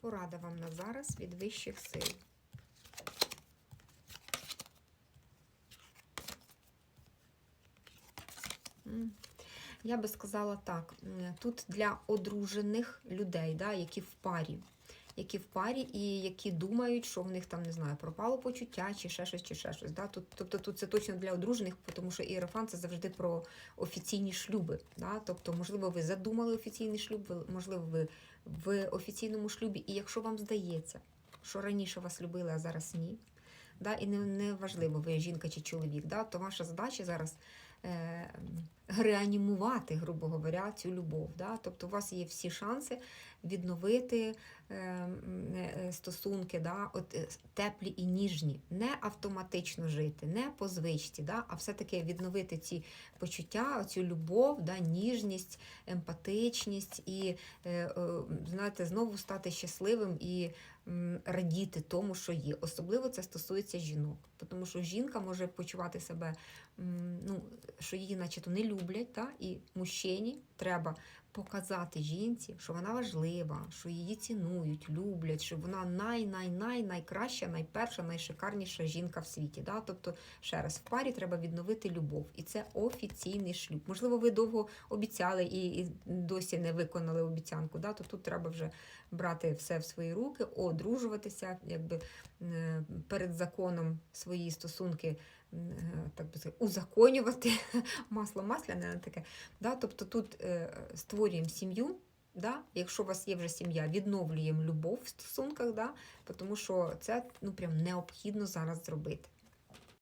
Порада вам на зараз від вищих сил. Я би сказала так: тут для одружених людей, да, які в парі, які в парі і які думають, що в них там не знаю, пропало почуття, чи ще щось, чи ще щось. Да? Тут, тобто тут це точно для одружених, тому що іерофан це завжди про офіційні шлюби. Да? Тобто, можливо, ви задумали офіційний шлюб, можливо, ви в офіційному шлюбі, і якщо вам здається, що раніше вас любили, а зараз ні. Да, і не, не важливо, ви жінка чи чоловік, да, то ваша задача зараз реанімувати, грубо говоря, цю любов. Да? Тобто у вас є всі шанси відновити е, е, стосунки, да? От, е, теплі і ніжні, не автоматично жити, не по звичці, да? а все-таки відновити ці почуття, цю любов, да? ніжність, емпатичність і е, е, знаєте, знову стати щасливим і радіти тому, що є. Особливо це стосується жінок, тому що жінка може почувати себе, ну, що її начебто не люблять, та? і мужчині треба показати жінці, що вона важлива, що її цінують, люблять, що вона най-най-най найкраща, найперша, найшикарніша жінка в світі. Да? Тобто, ще раз, в парі треба відновити любов. І це офіційний шлюб. Можливо, ви довго обіцяли і, і досі не виконали обіцянку. Да? То тут треба вже брати все в свої руки, одружуватися, якби е, перед законом свої стосунки. е, Так би сказати, узаконювати масло масляне таке. Да? Тобто тут е, створюємо сім'ю. Да? Якщо у вас є вже сім'я, відновлюємо любов в стосунках, да? тому що це ну, прям необхідно зараз зробити.